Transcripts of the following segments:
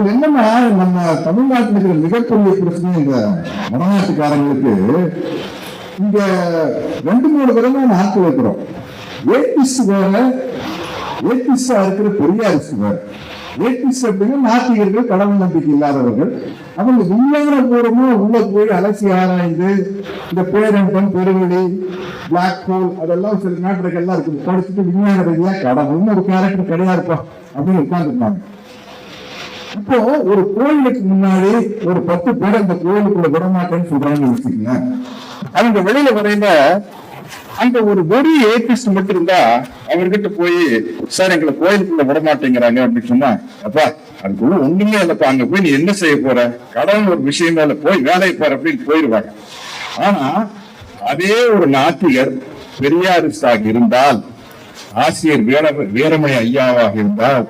என்னன்னா நம்ம தமிழ்நாட்டில் இருக்கிற மிகப்பெரிய பிரச்சனை இந்த வடநாட்டுக்காரங்களுக்கு இங்க ரெண்டு மூணு தடவை நாட்டு வைக்கிறோம். ஏபிஸ் வேற ஏபிஸா இருக்கிற பெரியாரிஸ்ட் வேற ஏபிஸ் அப்படின்னா நாத்திகர்கள் கடவுள் நம்பிக்கை இல்லாதவர்கள். அவங்க விஞ்ஞான பூர்வமா உள்ள போய் அலசி ஆராய்ந்து இந்த பேரண்டம் பெருவெளி பிளாக் ஹோல் அதெல்லாம் சில நாட்டுக்கெல்லாம் இருக்குது. படிச்சுட்டு விஞ்ஞான ரீதியா கடவுள்னு ஒரு கேரக்டர் கிடையாதுப்பா அப்படின்னு உட்காந்துருப்பாங்க இப்போ ஒரு கோயிலுக்கு முன்னாடி ஒரு பத்து பேர் அந்த கோயிலுக்குள்ள விடமாட்டேன்னு சொல்றாங்கன்னு வச்சுக்கோங்க. அவங்க வெளியில வரையில அங்க ஒரு ஒரு ஏபிஸ்ட் மட்டும் இருந்தா அவர்கிட்ட போய் சார் எங்களை கோயிலுக்குள்ள விட மாட்டேங்கிறாங்க அப்படின்னு சொன்னா அப்பா அதுக்குள்ள ஒண்ணுமே இல்லப்பா. அங்க போய் நீ என்ன செய்ய போற? கடவுள் ஒரு விஷயம் மேல போய் வேலையை பாரு அப்படின்னு போயிருவாங்க ஆனா அதே ஒரு நாத்திகர் பெரியாரிஸ்டாக இருந்தால் ஆசிரியர் வீர வீரமணி ஐயாவாக இருந்தால்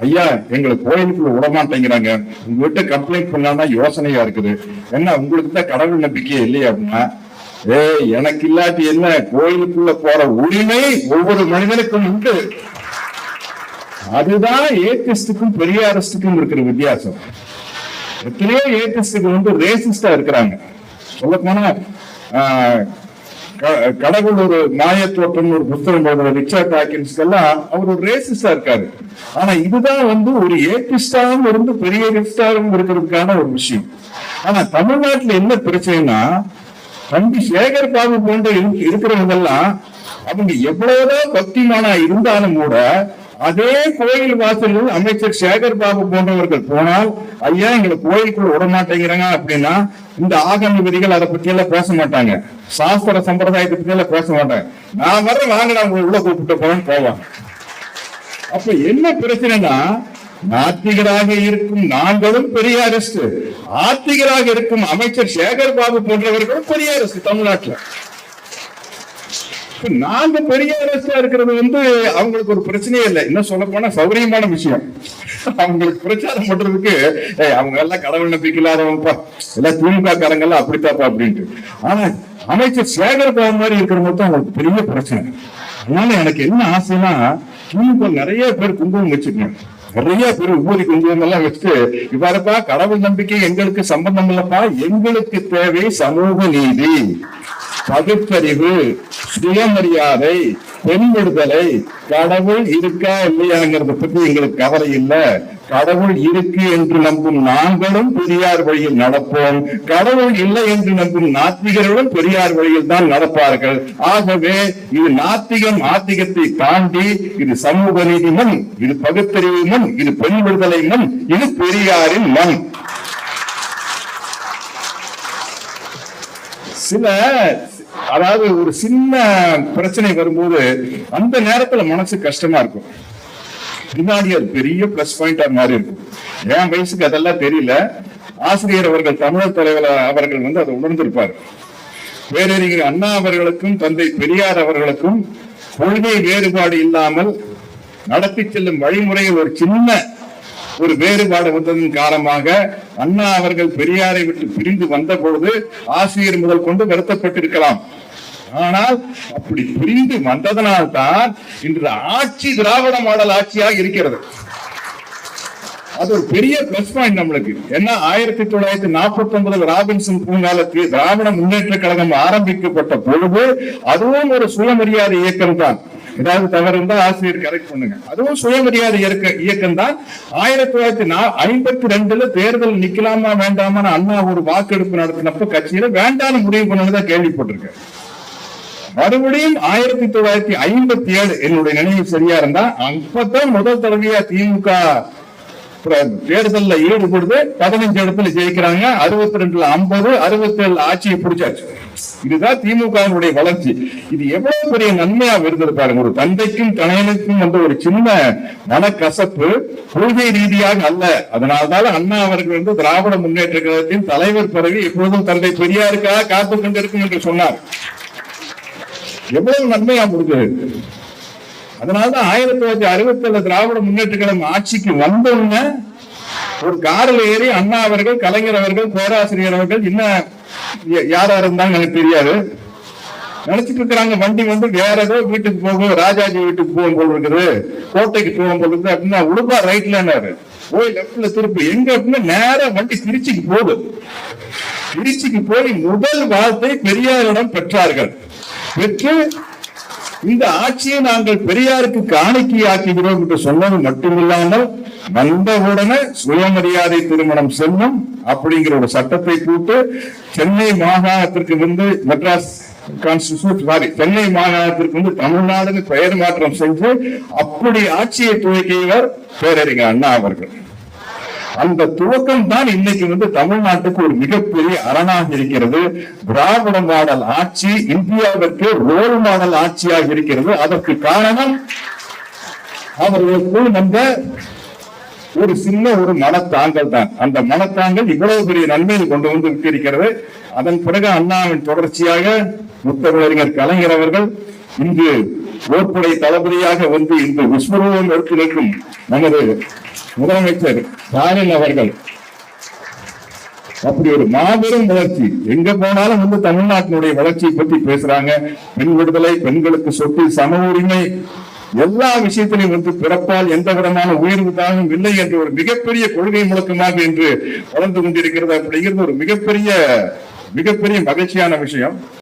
ஐயா எங்களை கோயிலுக்குள்ள விடமாட்டேங்கிறாங்க. உங்ககிட்ட கம்ப்ளைண்ட் பண்ணலாம் யோசனையா இருக்குது. என்ன உங்களுக்கு தான் கடவுள் நம்பிக்கையே இல்லையா அப்படின்னா? ஏய் எனக்கு இல்லாட்டி என்ன? கோயிலுக்குள்ள போற உரிமை ஒவ்வொரு மனிதனுக்கும் உண்டு. அதுதான் ஏத்திஸ்டுக்கும் பெரியாரிஸ்டுக்கும் இருக்கிற வித்தியாசம். எத்தனையோ ஏத்திஸ்டுக்கு வந்து ரேசிஸ்டா இருக்கிறாங்க. சொல்ல போனா கடவுள் ஒரு மாயத்தோட்டம் ஒரு புத்தகம் போடுற ரிச்சர்ட் ஹாக்கின்ஸ்க்கெல்லாம் அவர் ஒரு ரேசிஸ்டா இருக்காரு. ஆனா இதுதான் வந்து ஒரு ஏபிஸ்டாவும் இருந்து பெரிய ரிஸ்டாவும் இருக்கிறதுக்கான ஒரு விஷயம். ஆனா தமிழ்நாட்டுல என்ன பிரச்சனைனா தம்பி சேகர் பாபு போன்ற இருக்கிறவங்க எல்லாம் அவங்க எவ்வளவுதான் பக்திமானா இருந்தாலும் கூட அதே கோயில் வாசலில் அமைச்சர் சேகர் பாபு போன்றவர்கள் போனால் ஐயா எங்களை கோயிலுக்குள் விட மாட்டேங்கிறாங்க அப்படின்னா இந்த ஆகம விதிகள் அதை பத்தி எல்லாம் பேச மாட்டாங்க. சாஸ்திர சம்பிரதாயத்தை பத்தி எல்லாம் பேச மாட்டாங்க. நான் வர வாங்க நான் உங்களை உள்ள கூப்பிட்டு போறேன்னு போவாங்க. அப்ப என்ன பிரச்சனைனா நாத்திகராக இருக்கும் நாங்களும் பெரிய அரசு. ஆத்திகராக இருக்கும் அமைச்சர் சேகர் பாபு போன்றவர்களும் பெரிய அரசு தமிழ்நாட்டுல. நாங்க நாங்க அரசா இருக்கிறது வந்து அவங்களுக்கு ஒரு பிரச்சனையே இல்லை. இன்னும் சொல்ல போனா சௌகரியமான விஷயம். அவங்களுக்கு பிரச்சாரம் பண்றதுக்கு "ஏய், அவங்க எல்லாம் கடவுள் நம்பிக்கை இல்லாதவங்கப்பா. எல்லாம் திமுக காரங்க எல்லாம் அப்படித்தாப்பா அப்படின்ட்டு. ஆனா அமைச்சர் சேகர் பாபு மாதிரி இருக்கிறவங்க தான் அவங்களுக்கு பெரிய பிரச்சனை. அதனால எனக்கு என்ன ஆசைன்னா திமுக நிறைய பேர் குங்குமம் வச்சுக்கணும். நிறைய பேர் உபூதி குங்குமம் எல்லாம் வச்சுட்டு இவ்வாறுப்பா கடவுள் நம்பிக்கை எங்களுக்கு சம்பந்தம் இல்லப்பா. எங்களுக்கு தேவை சமூக நீதி. பகுத்தறிவு. சுயமரியாதை பெண் விடுதலை கடவுள் இருக்கா இல்லையாங்கிறத பத்தி எங்களுக்கு கவலை இல்ல. கடவுள் இருக்கு என்று நம்பும் நாங்களும் பெரியார் வழியில் நடப்போம். கடவுள் இல்லை என்று நம்பும் நாத்திகர்களும் பெரியார் வழியில் தான் நடப்பார்கள். ஆகவே இது நாத்திகம் ஆத்திகத்தை தாண்டி இது சமூக நீதி மண் இது பகுத்தறிவு மண் இது பெண் விடுதலை மண் இது பெரியாரின் மண். சில அதாவது ஒரு சின்ன பிரச்சனை வரும்போது அந்த நேரத்துல மனசு கஷ்டமா இருக்கும். பின்னாடி அது பெரிய பிளஸ் பாயிண்டா மாறி இருக்கும். என் வயசுக்கு அதெல்லாம் தெரியல. ஆசிரியர் அவர்கள் தமிழர் தலைவர் அவர்கள் வந்து அதை உணர்ந்திருப்பார். பேரறிஞர் அண்ணா அவர்களுக்கும் தந்தை பெரியார் அவர்களுக்கும் கொள்கை வேறுபாடு இல்லாமல் நடத்தி செல்லும் வழிமுறையில் ஒரு சின்ன ஒரு வேறுபாடு வந்ததன் காரணமாக அண்ணா அவர்கள் பெரியாரை விட்டு பிரிந்து வந்த பொழுது ஆசிரியர் முதல் கொண்டு வருத்தப்பட்டிருக்கலாம். ஆனால் அப்படி புரிந்து வந்ததனால்தான் இன்று ஆட்சி திராவிட மாடல் ஆட்சியாக இருக்கிறது. அது ஒரு பெரிய பிளஸ் பாயிண்ட் நம்மளுக்கு. ஏன்னா ஆயிரத்தி தொள்ளாயிரத்தி நாற்பத்தி ஒன்பதுல ராபின்சன் பூங்காலத்தில் திராவிட முன்னேற்ற கழகம் ஆரம்பிக்கப்பட்ட பொழுது அதுவும் ஒரு சுயமரியாதை இயக்கம் தான். ஏதாவது தவறு இருந்தா ஆசிரியர் கரெக்ட் பண்ணுங்க. அதுவும் சுயமரியாதை இயக்க இயக்கம் தான். ஆயிரத்தி தொள்ளாயிரத்தி நா- ஐம்பத்தி ரெண்டுல தேர்தல் நிக்கலாமா வேண்டாமான்னு அண்ணா ஒரு வாக்கெடுப்பு நடத்தினப்ப கட்சியில வேண்டாம்னு முடிவு பண்ணதான் கேள்விப்பட்டிருக்கேன். மறுபடியும் ஆயிரத்தி தொள்ளாயிரத்தி ஐம்பத்தி ஏழு என்னுடைய நினைவு சரியா இருந்தா அப்பதான் முதல் தடவையா திமுக தேர்தலில் தேர்தல்ல ஈடுபடுது. பதினஞ்சு இடத்துல ஜெயிக்கிறாங்க. அறுபத்தி ரெண்டுல ஐம்பது அறுபத்தி ஏழு ஆட்சியை பிடிச்சாச்சு. இதுதான் திமுகவினுடைய வளர்ச்சி. இது எவ்வளவு பெரிய நன்மையா இருந்தது பாருங்க. ஒரு தந்தைக்கும் தனையனுக்கும் வந்த ஒரு சின்ன மனக்கசப்பு கொள்கை ரீதியாக அல்ல. அதனால்தான் அண்ணா அவர்கள் வந்து திராவிட முன்னேற்ற கழகத்தின் தலைவர் பிறகு எப்பொழுதும் தந்தை பெரியாருக்காக காத்து கொண்டிருக்கும் என்று சொன்னார். எவ்வளவு நன்மையா முடிஞ்சது? அதனாலதான் ஆயிரத்தி தொள்ளாயிரத்தி அறுபத்தி ஏழு திராவிட முன்னேற்ற கழகம் ஆட்சிக்கு வந்தவங்க ஒரு காரில் ஏறி அண்ணா அவர்கள் கலைஞர் அவர்கள் பேராசிரியர் அவர்கள் இன்னும் யா- யாரா இருந்தாங்க எனக்கு தெரியாது. நினைச்சிட்டு இருக்கிறாங்க வண்டி வந்து வேற ஏதோ வீட்டுக்கு போகும் ராஜாஜி வீட்டுக்கு போகும் போல் இருக்குது கோட்டைக்கு போகும் போல் இருக்குது அப்படின்னா உடுப்பா ரைட்லன்னாரு போய் லெப்ட்ல திருப்பு. எங்க அப்படின்னா நேரம் வண்டி திருச்சிக்கு போகுது. திருச்சிக்கு போய் முதல் வார்த்தை பெரியாரிடம் பெற்றார்கள். பெற்று இந்த ஆட்சியை நாங்கள் பெரியாருக்கு காணிக்கையாக்குகிறோம் என்று சொன்னது மட்டுமில்லாமல் வந்தவுடனே சுயமரியாதை திருமணம் செல்லும் அப்படிங்கிற ஒரு சட்டத்தை கூட்டு சென்னை மாகாணத்திற்கு வந்து மெட்ராஸ் கான்ஸ்டிடியூட் சாரி சென்னை மாகாணத்திற்கு வந்து தமிழ்நாடுன்னு பெயர் மாற்றம் செஞ்சு அப்படி ஆட்சியை துவக்கியவர் பேரறிஞர் அண்ணா அவர்கள். அந்த துவக்கம் தான் இன்னைக்கு வந்து தமிழ்நாட்டுக்கு ஒரு மிகப்பெரிய அரணாக இருக்கிறது. திராவிட மாடல் ஆட்சி இந்தியாவிற்கு ரோல் மாடல் ஆட்சியாக இருக்கிறது. அதற்கு காரணம் அவர்களுக்குள் வந்த ஒரு சின்ன ஒரு மனத்தாங்கல் தான். அந்த மனத்தாங்கல் இவ்வளவு பெரிய நன்மையை கொண்டு வந்து விட்டிருக்கிறது அதன் பிறகு அண்ணாவின் தொடர்ச்சியாக முத்தமிழறிஞர் கலைஞர் அவர்கள் இன்று போர்ப்படை தளபதியாக வந்து இன்று விஸ்வரூபம் எடுத்து நிற்கும் நமது முதலமைச்சர் ஸ்டாலின் அவர்கள். அப்படி ஒரு மாபெரும் வளர்ச்சி. எங்க போனாலும் வந்து தமிழ்நாட்டினுடைய வளர்ச்சியை பத்தி பேசுறாங்க. பெண் விடுதலை பெண்களுக்கு சொத்து சம உரிமை எல்லா விஷயத்திலையும் வந்து பிறப்பால் எந்த விதமான உயர்வு தானும் இல்லை என்ற ஒரு மிகப்பெரிய கொள்கை முழக்கமாக இன்று வளர்ந்து கொண்டிருக்கிறது அப்படிங்கிறது ஒரு மிகப்பெரிய மிகப்பெரிய மகிழ்ச்சியான விஷயம்.